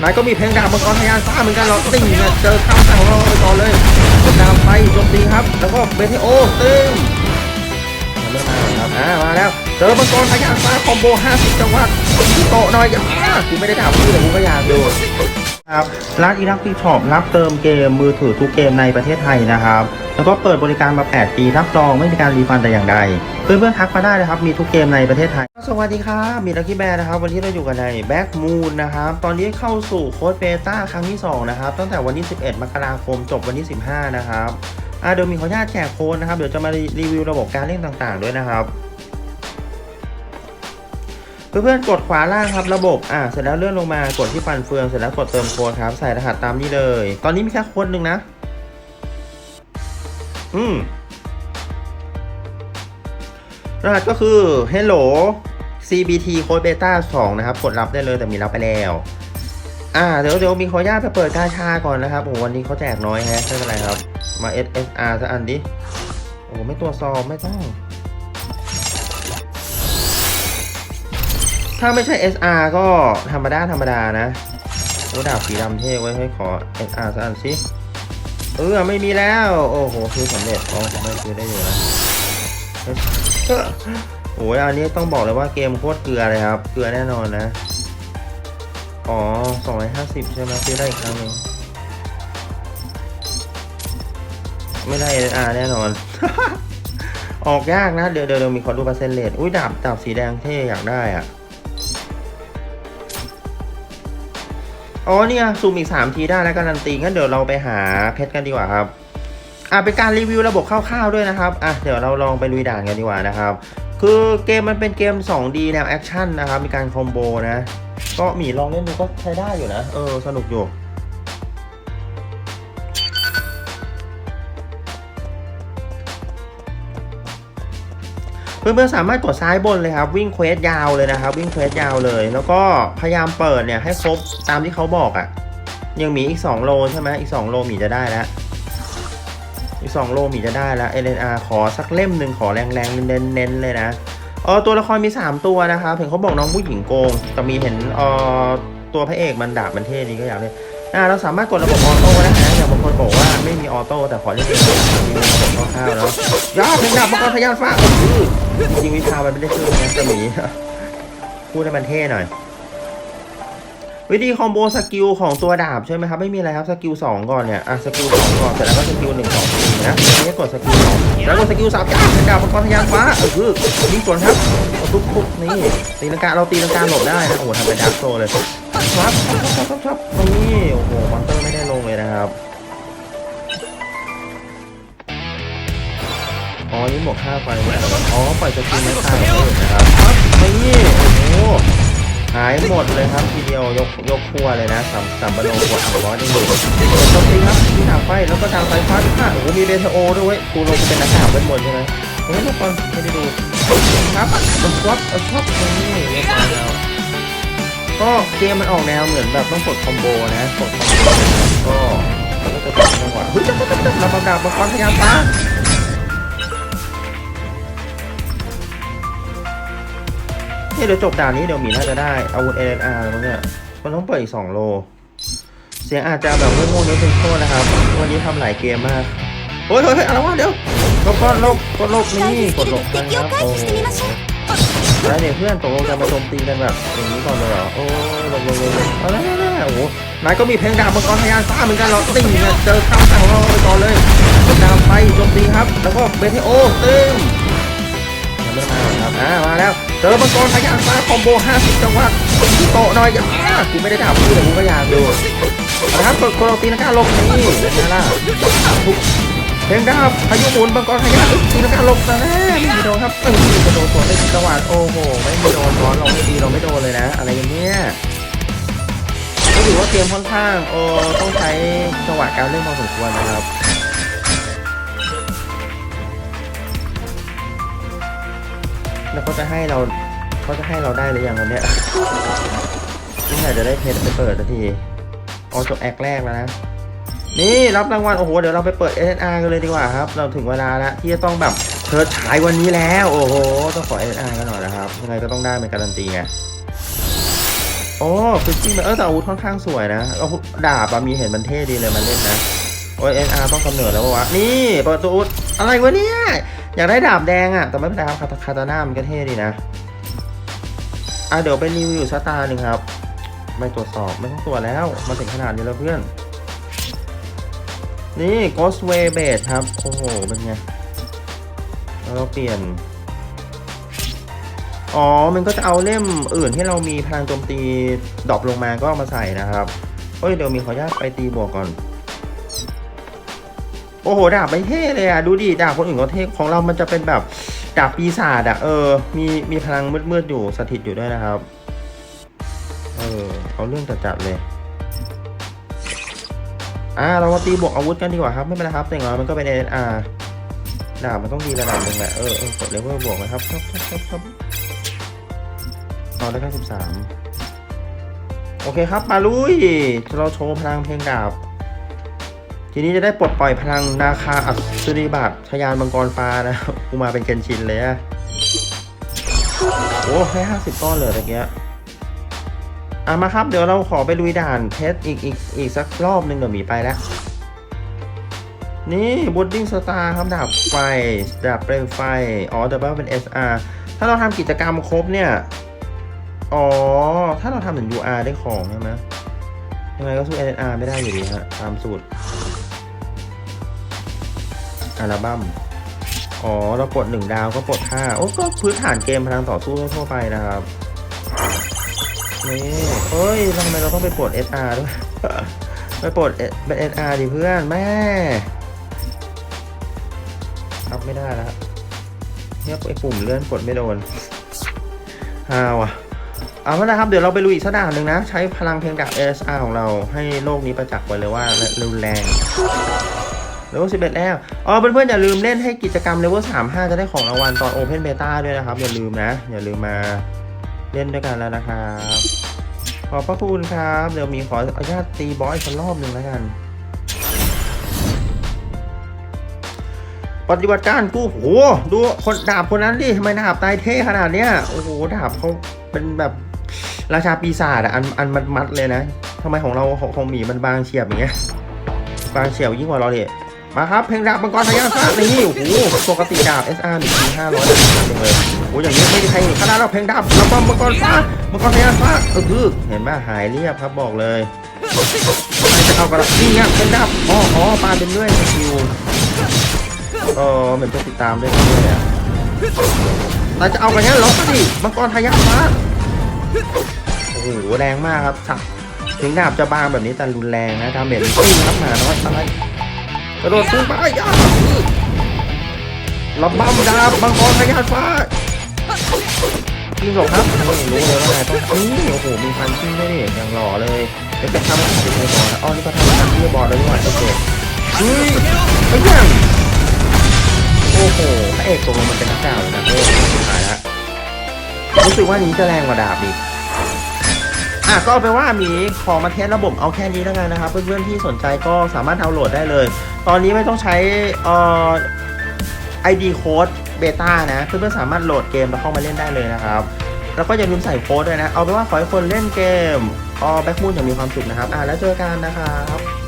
นายก็มีเพลงดาบมังกรทะยานฟ้าเหมือนกันเหรอติ่งเนี่ยเจอข้ามสั่งของเราไปก่อนเลยดาวไปโจมตีครับ แล้วก็เบเทโอตึ้งมาเริ่มมาครับอ่ามาแล้ว เจอมังกรทะยานฟ้าคอมโบ 50 จังหวัดโตหน่อยอ่ากูไม่ได้ดาบพี่แต่กูก็อยากดู ครับร้านอีรักที่ช็อปรับเติมเกมมือถือทุกเกมในประเทศไทยนะครับ แล้วก็เปิดบริการมา 8 ปีรับรองไม่มีการรีฟันแต่อย่างใด เพื่อนเพื่อนทักมาได้นะครับ มีทุกเกมในประเทศไทย สวัสดีครับมีลักกี้แบร์นะครับ วันนี้เราอยู่กันในแบ็กมูนนะครับ ตอนนี้เข้าสู่โค้ดเบต้าครั้งที่ 2 นะครับ ตั้งแต่วันที่ 11 มกราคมจบวันที่ 15 นะครับอ่าเดี๋ยวมีขออนุญาตแจกโค้ดนะครับ เดี๋ยวจะมารีวิวระบบการเล่นต่างๆ ด้วยนะครับ เพื่อนๆกดขวาล่างครับระบบอ่าเสร็จแล้วเลื่อนลงมากดที่ฟันเฟืองเสร็จแล้วกดเติมโค้ดครับใส่รหัสตามนี้เลย ตอนนี้มีแค่โค้ดหนึ่งนะ อืมรหัสก็คือ hello cbt code beta 2นะครับ กดรับได้เลยแต่มีรับไปแล้ว อ่า เดี๋ยวเดี๋ยวมีขออนุญาตไปเปิดกาชาก่อนนะครับ โอ้โหวันนี้เขาแจกน้อยแฮะไม่เป็นไรครับ มา SSR สักอันดิ โอ้โหไม่ตัวซองไม่ต้อง ถ้าไม่ใช่ SR ก็ธรรมดาธรรมดานะโอ้ดาบสีดำเท่ไว้ให้ขอ SR สักอันสิเออไม่มีแล้ว โอ้โหคือสำเร็จอ๋อไม่คือได้อยู่นะเฮ้ยโอ้ยอันนี้ต้องบอกเลยว่าเกมโคตรเกลือเลยครับ เกลือแน่นอนนะ อ๋อ 250 ใช่ไหมซื้อได้อีกครั้งหนึงไม่ได้ SR แน่นอน ออกยากนะ เดี๋ยวเดี๋ยวมีคนดูเปอร์เซ็นต์เลทอุ้ยดาบดาบสีแดงเท่อยากได้อะ อ๋อเนี่ยซูมอีก 3 ทีได้แล้วการันตีงั้นเดี๋ยวเราไปหาเพชรกันดีกว่าครับอะเป็นการรีวิวระบบคร่าวๆด้วยนะครับอะเดี๋ยวเราลองไปลุยด่านกันดีกว่านะครับ คือเกมมันเป็นเกม 2D แนวแอคชั่นนะครับมีการคอมโบนะ ก็หมีลองเล่นดูก็ใช้ได้อยู่นะ เออสนุกอยู่ เพื่อนๆสามารถกดซ้ายบนเลยครับ วิ่งเควสยาวเลยนะครับ วิ่งเควสยาวเลย แล้วก็พยายามเปิดเนี่ยให้ครบตามที่เขาบอกอะ่ะ ยังมีอีก 2 โลใช่ไหมอีก 2 โลหมีจะได้แล้วอีก 2 โลหมีจะได้แล้ว LNR ขอสักเล่มหนึ่งขอแรงๆ เน้นๆเลยนะเออตัวละครมี 3 ตัวนะครับเห็นเขาบอกน้องผู้หญิงโกงแต่มีเห็นเออตัวพระเอกมันดาบมันเท่ดีก็อยากเล่นอ่าเราสามารถกดระบบออโต้ได้นะอย่างบางคนบอกว่าไม่มีออโต้แต่ขอเล่นเองมีระบบคร่าวๆเนาะยอดเพลงดาบมังกรทะยานฟ้าอือ จริงวิชามันไม่ได้ชื่อนะจะหมีพูดให้มันเท่หน่อย วิธีคอมโบสกิลของตัวดาบใช่ไหมครับ ไม่มีอะไรครับสกิลสองก่อนเนี่ยอะสกิลสองก่อนเสร็จแล้วก็สกิลหนึ่งสองสี่นะไม่ได้กดสกิลสองแล้วกดสกิลสามจ้าเป็นดาบมังกรทะยานฟ้าเออคือยิงสวนครับเอาทุบทุบนี่ตีลังกาเราตีลังกาหลบได้นะโอ้โหทำเป็นดาร์กโซเลยครับครับครับครับครับนี่โอ้โหมอนเตอร์ไม่ได้ลงเวกค่าไฟเนี่ยอ๋อปล่อยสกิลไม่ค่าของคนอื่นนะครับนี่โอ้โหหายหมดเลยครับทีเดียวยกยกครัวเลยนะสามสามบโลกดอ่างร้อยได้อยู่โจมตีครับที่ทางไฟแล้วก็ทางไฟฟ้าค่ะโอ้โหมีเบทโอด้วยกูลงเป็นนักข่าวเวทมนต์ใช่ไหมเฮ้ยทุกคนไม่ได้ดูครับมันช็อปเอาช็อปนี่เรียบร้อยแล้วก็เกมมันออกแนวเหมือนแบบต้องกดคอมโบนะกดคอมโบก็มันก็จะเป็นจังหวะเฮ้ยจับจับจับจับระเบิดดาบมังพยายามฟ้า เนี่ยเดี๋ยวจบด่านนี้เดี๋ยวหมีน่าจะได้อาวุธ LNR แล้วมั้งเนี่ยมันต้องเปิดอีก2โล เสียงอาจจะแบบไม่โง่เนื้เป็นโทษนะครับ วันนี้ทำหลายเกมมากเฮ้ยเฮ้ยเฮ้ยอะไรวะเดี๋ยวกดกดลบกดลบนี่กดลบนะครับโอ้แล้วเนี่ยเพื่อนตกลงจะมาโจมตีกันแบบอย่างนี้ก่อนเลยเหรอโอ้ยลบลบลบเอาแล้วโอ้โหนายก็มีเพลงดาบมังกรทะยานฟ้าเหมือนกันเรอติ่งเนี่ยเจอข้ามสั่งของเราไปก่อนเลยดาวไฟโจมตีครับ แล้วก็เบเทโอตึ้ง อ่ามาแล้วเจอมังกรทะยานฟ้าคอมโบ 50 จังหวัดโตหน่อยอ่ากูไม่ได้ด่าพี่แต่กูก็อยากดูเอาละครับกดกดเรตีนักการลบนี่เป็นไงล่ะเพลงดาบพายุหมุนมังกรทะยานตีนักการลบแต่แน่ไม่โดนครับเออกระโดดสวนได้จังหวัดโอ้โหไม่มีโดนร้อนเราไม่ดีเราไม่โดนเลยนะ อะไรอย่างเงี้ยก็ถือว่าเกมค่อนข้างโอ้ต้องใช้จังหวะการเล่นพอสมควรนะครับ แล้วเขาจะให้เราเขาจะให้เราได้หรือยังวันเนี้ยเมื่อไหร่จะได้เพชรไปเปิดสักทีเอาจบแอคแรกแล้วนะ นี่รับรางวัลโอ้โหเดี๋ยวเราไปเปิด SNR กันเลยดีกว่าครับ เราถึงเวลาแล้วที่จะต้องแบบเธอฉายวันนี้แล้ว โอ้โหต้องขอ SNR กันหน่อยนะครับยังไงก็ต้องได้เป็นการันตีไงโอ้ฟิชชิ่งเออแต่อาวุธค่อนข้างสวยนะอาดาบอะมีเห็นมันเท่ดีเลยมันเล่นนะ อ้ยเอ็นอาร์ต้องกำเนิดแล้ววะ นี่เปิดตัวอะไรวะเนี่ย อยากได้ดาบแดงอะแต่ไม่เป็นไรครับคาตาคาตาน่ามันก็เท่ดีนะ อะเดี๋ยวไปรีวิวสตาร์หนึ่งครับ ไม่ตรวจสอบไม่ต้องตรวจแล้วมาถึงขนาดนี้แล้วเพื่อน นี่ Ghost Way b a s ครับ โอ้โห เป็นไง แล้วเราเปลี่ยน อ๋อ มันก็จะเอาเล่มอื่นที่เรามีพลังโจมตีดรอปลงมาก็เอามาใส่นะครับเฮ้ย เดี๋ยวมีขออนุญาตไปตีบวกก่อน โอ้โหดาบไม่เท่เลยอะ ดูดิดาบคนอื่นก็เท่ของเรามันจะเป็นแบบดาบปีศาจอะ เออ มีมีพลังมืดๆอยู่สถิตอยู่ด้วยนะครับ เออเอาเรื่องจัดๆเลยอ่าเรามาตีบวกอาวุธกันดีกว่าครับ ไม่เป็นไรครับแต่อย่างน้อยมันก็เป็น NR ดาบมันต้องดีระดับหนึ่งแหละเออเออกดเลเวลบวกนะครับครับครับครับครับตอนได้แค่สิบสามโอเคครับ มาลุยเราโชว์พลังเพลงดาบ ทีนี้จะได้ปลดปล่อยพลังนาคาอัศริบาททยานมังกรฟ้านะกูมาเป็นเกนชินเลยอะโอ้แค่ห้าสิบก้อนเลยตะเกียอะมาครับ เดี๋ยวเราขอไปลุยด่านเทสอีกอีกอีกสักรอบหนึ่งเดี๋ยวมีไปแล้ว นี่บูดดิ้งสตาร์ครับดาบไฟดาบเปลวไฟ อ๋อแต่ว่าเป็น SR ถ้าเราทำกิจกรรมครบเนี่ย อ๋อ ถ้าเราทำถึง UR ได้ของใช่ไหมยังไงก็สู้ SR ไม่ได้อยู่ดีฮะตามสูตร อัลบั้ม อ๋อ เรากดหนึ่งดาวก็ปลดห้าโอ้ก็พื้นฐานเกมพลังต่อสู้ทั่วไปนะครับ นี่เฮ้ยทำไมเราต้องไปปลด SR ด้วย ไปปลดเป็น SR ดิเพื่อนแม่รับไม่ได้แล้วเนี่ยไอปุ่มเลื่อนกดไม่โดนฮาวอะเอาละครับ เดี๋ยวเราไปลุยอีกสักด่านหนึ่งนะ ใช้พลังเพลงดาบ SR ของเราให้โลกนี้ประจักษ์ไว้เลยว่ารุนแรง เลเวล11 แล้ว อ๋อ เพื่อนๆ อย่าลืมเล่นให้กิจกรรมเลเวล35 จะได้ของรางวัลตอน Open Beta ด้วยนะครับ อย่าลืมนะ อย่าลืมมาเล่นด้วยกันแล้วนะครับ ขอบพระคุณครับ เดี๋ยวมีขออนุญาตตีบอสอีกสักรอบหนึ่งแล้วกัน ปฏิบัติการกู้โห ดูคนดาบคนนั้นดิทำไมดาบตายเท่ขนาดเนี้ย โอ้โห ดาบเขาเป็นแบบราชาปีศาจอะอันอันมัดมัดๆเลยนะทำไมของเราของของหมีมันบางเฉียบอย่างเงี้ย บางเฉียบยิ่งกว่าเราเลย มาครับเพลงดาบมังกรทะยานฟ้านี่โอ้โหปกติดาบ SR หนึ่งทีห้าร้อยเลยโอ้ยอย่างนี้ไม่มีใครเห็นขนาดเราเพลงดาบแล้วก็มังกรฟ้ามังกรทะยานฟ้าเออคือเห็นป่ะหายเรียบครับบอกเลยจะเข้ากระนี่เนี่ยเพลงดาบอ๋ออ๋อปาเป็นเรื่อยสกิลเออเหมือนจะติดตามด้วยกันด้วยอะเราจะเอากันงั้นหรอดิมังกรทะยานฟ้าโอ้โหแรงมากครับสับถึงดาบจะบางแบบนี้แต่รุนแรงนะดาเมจมันปิ้งครับหมาน้อยอะไร กระโดดขึ้นไปยาระบำดาบมังกรพยานฟ้ายิงหลบครับไม่รู้เลยว่าไงต้องนี่โอ้โห มีพันชิ่งด้วยนี่อย่างหล่อเลยเดี๋ยวไปทำให้ติดในบอร์ดนะอ๋อนี่ก็ทำทำที่บอร์ดแล้ด้วยโอเคเฮ้ยไปยังโอ้โหพระเอกตัวมันเป็นนักดาบเลยนะโอ้สุดท้ายแล้วรู้สึกว่านี้จะแรงกว่าดาบอีก อะก็เอาเป็นว่ามีของมาเทสระบบเอาแค่นี้แล้วกันนะครับ เพื่อนๆที่สนใจก็สามารถดาวน์โหลดได้เลย ตอนนี้ไม่ต้องใช้เอ่อ ID โค้ดเบต้านะ เพื่อนๆสามารถโหลดเกมแล้วเข้ามาเล่นได้เลยนะครับ แล้วก็อย่าลืมใส่โค้ดด้วยนะ เอาเป็นว่าขอให้คนเล่นเกมออแบ็กมูนอย่างมีความสุขนะครับ อะแล้วเจอกันนะครับ